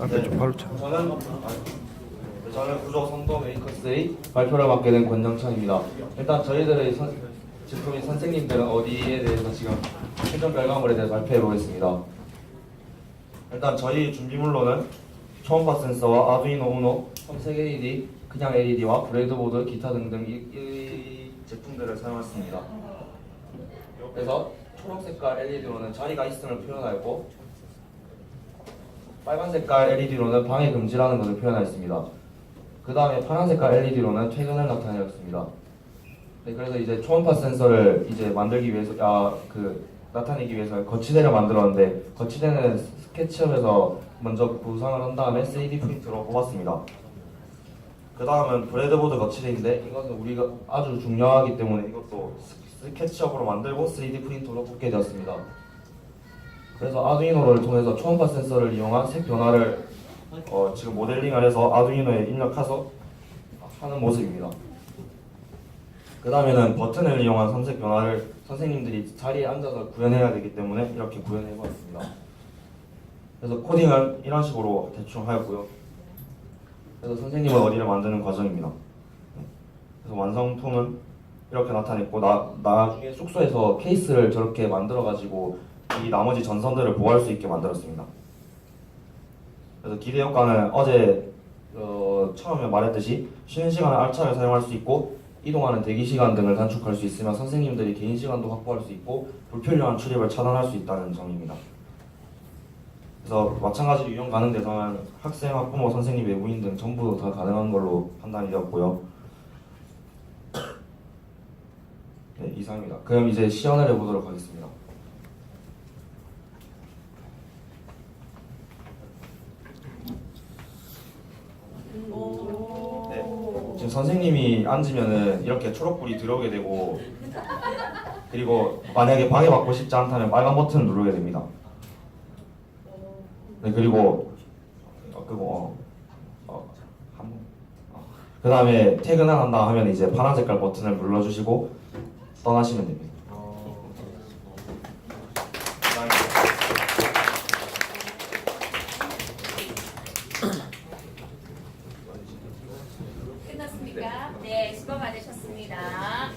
앞에 좀 바로 차. 저는 구조 선도 메이커스의 발표를 맡게 된 권정찬입니다. 일단 저희들의 선, 제품인 선생님들은 어디에 대해서 지금 최종 결과물에 대해서 발표해 보겠습니다. 일단 저희 준비물로는 초음파 센서와 아두이노 우노, 검색 LED, 그냥 LED와 브레이드보드, 기타 등등 이, 이 제품들을 사용했습니다. 그래서 초록 색깔 LED로는 자리가 있음을 표현하였고 빨간 색깔 LED로는 방해 금지라는 것을 표현하였습니다. 그 다음에 파란 색깔 LED로는 퇴근을 나타내었습니다. 네, 그래서 이제 초음파 센서를 이제 만들기 위해서 아 그 나타내기 위해서 거치대를 만들었는데 거치대는 스케치업에서 먼저 구상을 한 다음에 3D 프린트로 뽑았습니다. 그 다음은 브레드보드 거치대인데 이것은 우리가 아주 중요하기 때문에 이것도 스- 스케치업으로 만들고 3D 프린터로 뽑게 되었습니다. 그래서 아두이노를 통해서 초음파 센서를 이용한 색 변화를 어, 지금 모델링을 해서 아두이노에 입력해서 하는 모습입니다. 그 다음에는 버튼을 이용한 선색 변화를 선생님들이 자리에 앉아서 구현해야 되기 때문에 이렇게 구현해 보았습니다. 그래서 코딩을 이런 식으로 대충 하였고요. 그래서 선생님은 어디를 만드는 과정입니다. 네. 그래서 완성품은 이렇게 나타냈고 나, 나중에 숙소에서 케이스를 저렇게 만들어가지고 이 나머지 전선들을 보호할 수 있게 만들었습니다. 그래서 기대 효과는 어제 어, 처음에 말했듯이 쉬는 시간을 알차게 사용할 수 있고 이동하는 대기 시간 등을 단축할 수 있으며 선생님들이 개인 시간도 확보할 수 있고 불필요한 출입을 차단할 수 있다는 점입니다. 그래서 마찬가지로 이용 가능 대상은 학생, 학부모, 선생님, 외부인 등 전부 다 가능한 걸로 판단이 되었고요. 네, 이상입니다. 그럼 이제 시연을 해보도록 하겠습니다. 지금 선생님이 앉으면은 이렇게 초록불이 들어오게 되고 그리고 만약에 방해받고 싶지 않다면 빨간 버튼을 누르게 됩니다. 네 그리고 어, 그거 어, 어, 한, 어. 그 다음에 퇴근한다 하면 이제 파란 색깔 버튼을 눌러주시고 떠나시면 됩니다. 아, 네. 괜찮습니까? 네, 수고 많으셨습니다.